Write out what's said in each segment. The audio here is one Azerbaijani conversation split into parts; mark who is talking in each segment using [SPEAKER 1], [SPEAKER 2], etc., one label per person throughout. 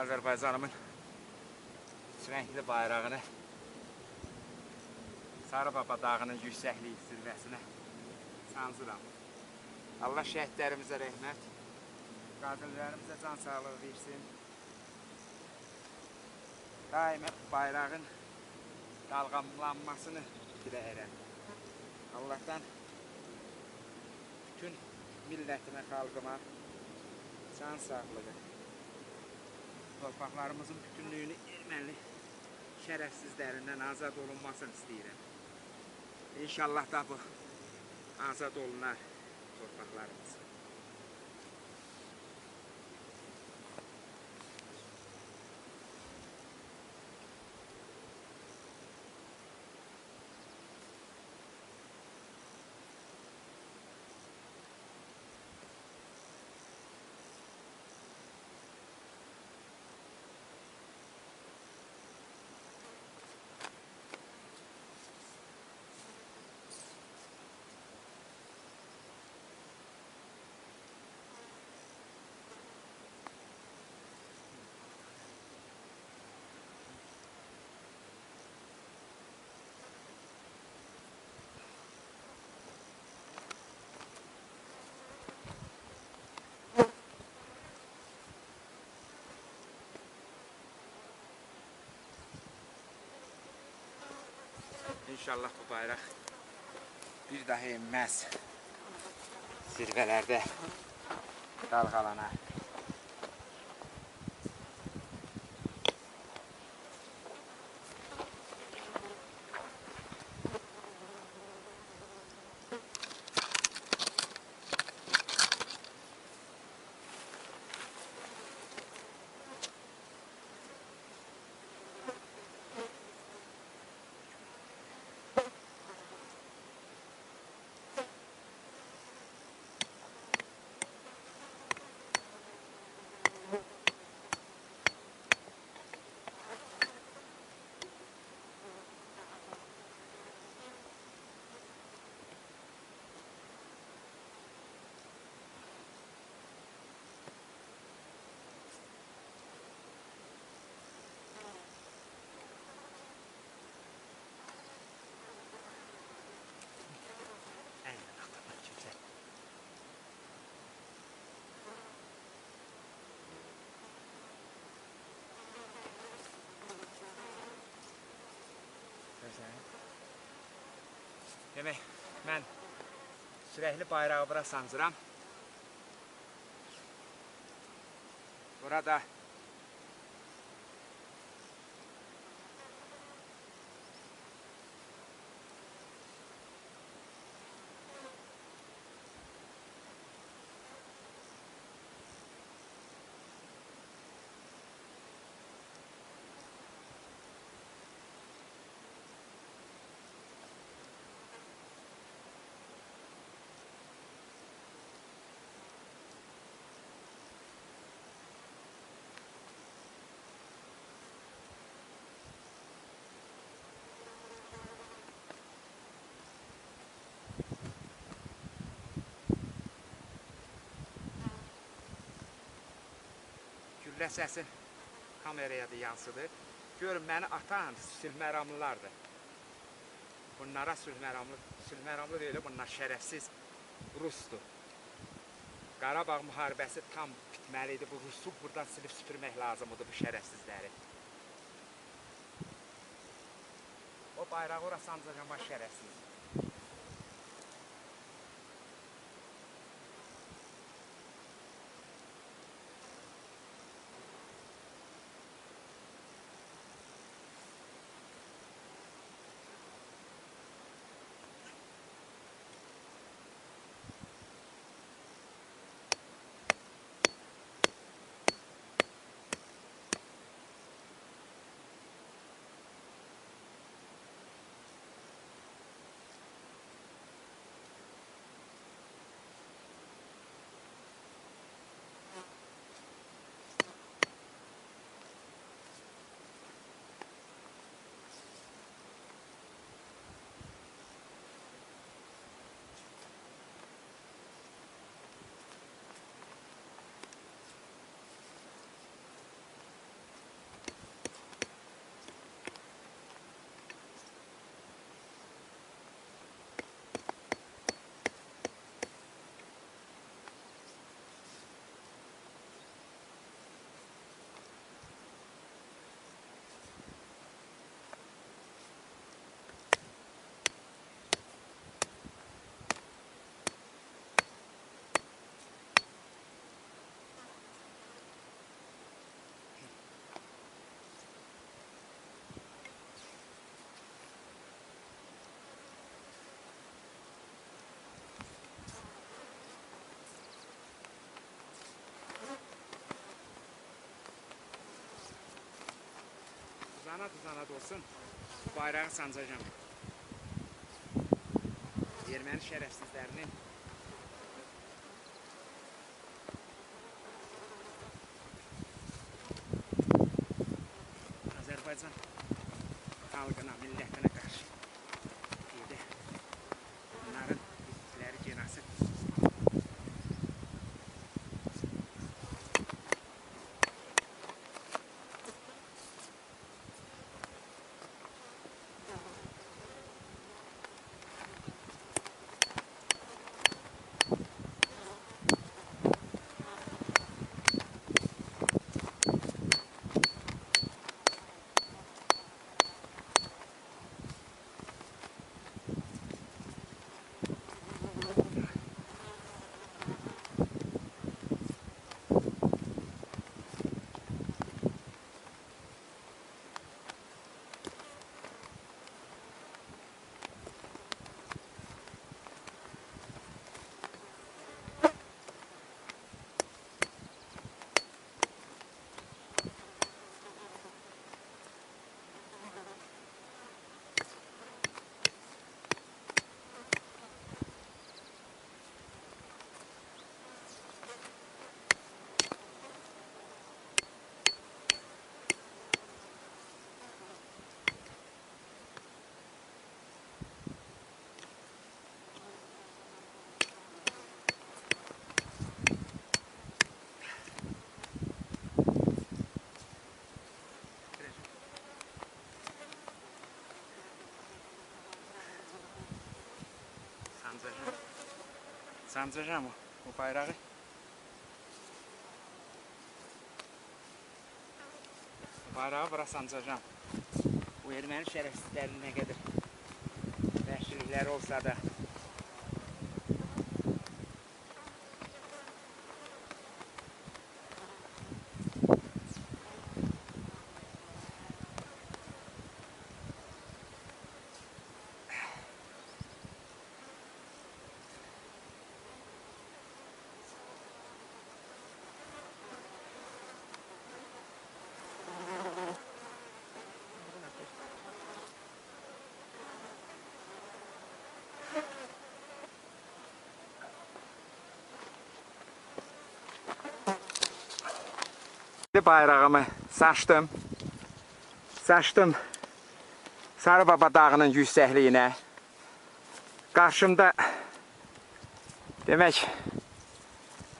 [SPEAKER 1] Azərbaycanımın rəngli bayrağını Sarıbaba dağının yüksəkliyi zirvəsinə sancıram. Allah şəhidlərimizə rəhmət, qatillərimizə can sağlığı versin. Daima bayrağın dalğalanmasını diləyirəm. Allahdan bütün millətimə, xalqıma can sağlığı, torpaqlarımızın bütünlüyünü erməni şərəfsizlərindən azad olunmasını istəyirəm. İnşallah da bu azad olunar torpaqlarımız. İnşallah bu bayraq bir daha enməz. Zirvələrdə dalğalanar. Demək, mən sürəkli bayrağı bura sancıram. Burada səsi kameraya da yansıdır. Görün məni atan sülhməramlılardır. Bunlara sülhməramlı, sülhməramlı deyil, bunlar şərəfsiz Rusdur. Qarabağ müharibəsi tam bitməli idi. Bu Rusu buradan silib süpürmək lazımdır bu şərəfsizləri. O bayrağı ora sancacağım şərəfsiz. Zanat zanat olsun. Bayrağı sancacağım. Erməni şərəfsizlərinin Azərbaycan xalqına, millətinə Sancacağım o, bayrağı. Bayrağı bura sancacağım. Bu erməni şərəfsizlərinin nə qədər vəhşilikləri olsa da bayrağımı saçdım. Saçdım Sarı Baba dağının yüksəkliyinə. Qarşımda demək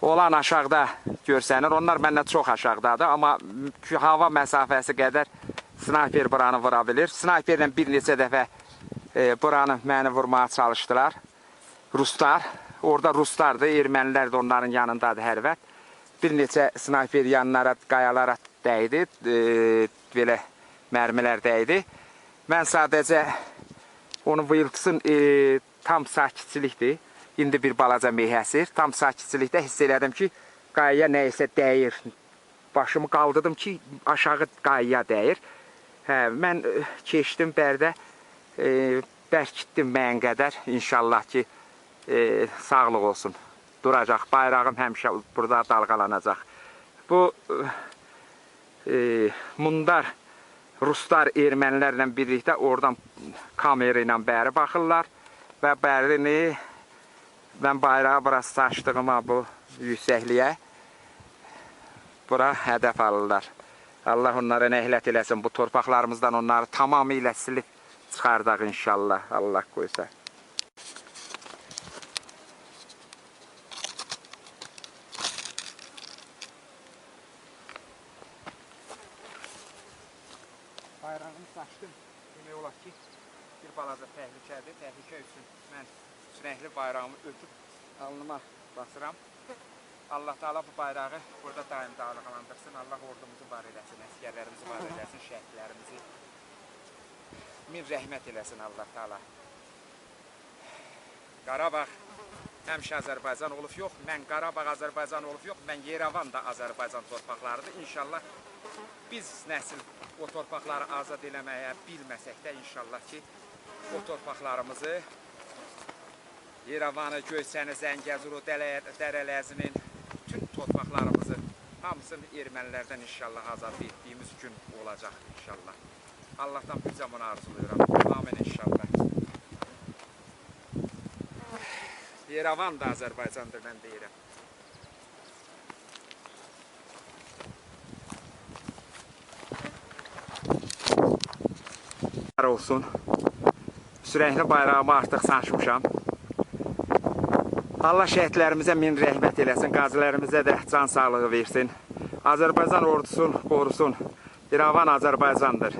[SPEAKER 1] olan aşağıda görsənir. Onlar məndən çox aşağıdadır, amma hava məsafəsi qədər snayper buranı vura bilir. Snayperlə bir neçə dəfə e, buranı məni vurmağa çalışdılar. Ruslar. Orada Ruslardır, ermənilər də onların yanındadır hər vaxt. Bir neçə snayper yanlara, qayalara dəydi. E, belə mərmilər dəydi. Mən sadəcə onun vıyıltısın e, tam sakitçilikdir. İndi bir balaca meyhəsir. Tam sakitçilikdə hiss elədim ki, qayaya nəyisə dəyir. Başımı qaldırdım ki, aşağı qayaya dəyir. Hə, mən e, keçdim bərdə, e, bərkitdim mən qədər. İnşallah ki, e, sağlıq olsun. Duracaq. Bayrağım həmişə burada dalğalanacaq. Bu e, mundar Ruslar ermənilərlə birlikdə oradan kamera ilə bəri baxırlar və bərini mən bayrağı bura saçdığıma bu yüksəkliyə bura hədəf alırlar. Allah onlara nəhlət eləsin. Bu torpaqlarımızdan onları tamamilə silib çıxardaq inşallah. Allah qoysa. Bayrağını saçdım. Demək olar ki, bir balaca təhlükədir. Təhlükə üçün mən sürəkli bayrağımı ötüb alnıma basıram. Allah Taala bu bayrağı burada daim dalğalandırsın. Allah ordumuzu var eləsin, əsgərlərimizi var eləsin, şəhidlərimizi min rəhmət eləsin Allah Taala. Qarabağ həmişə Azərbaycan olub yox, mən Qarabağ Azərbaycan olub yox, mən Yerevan da Azərbaycan torpaqlarıdır. İnşallah biz nəsil o torpaqları azad eləməyə bilməsək də inşallah ki, o torpaqlarımızı Yerevanı, Göyçəni, Zəngəzuru, Dərələzinin bütün torpaqlarımızı hamısını ermənilərdən inşallah azad etdiyimiz gün olacaq inşallah. Allahdan bir zaman arzulayıram. Amin inşallah. Yerevan da Azərbaycandır mən deyirəm. Olsun. Sürəkli bayrağımı artıq sancmışam. Allah şəhidlərimizə min rəhmət eləsin, qazilərimizə də can sağlığı versin. Azərbaycan ordusun qorusun. İrəvan Azərbaycandır.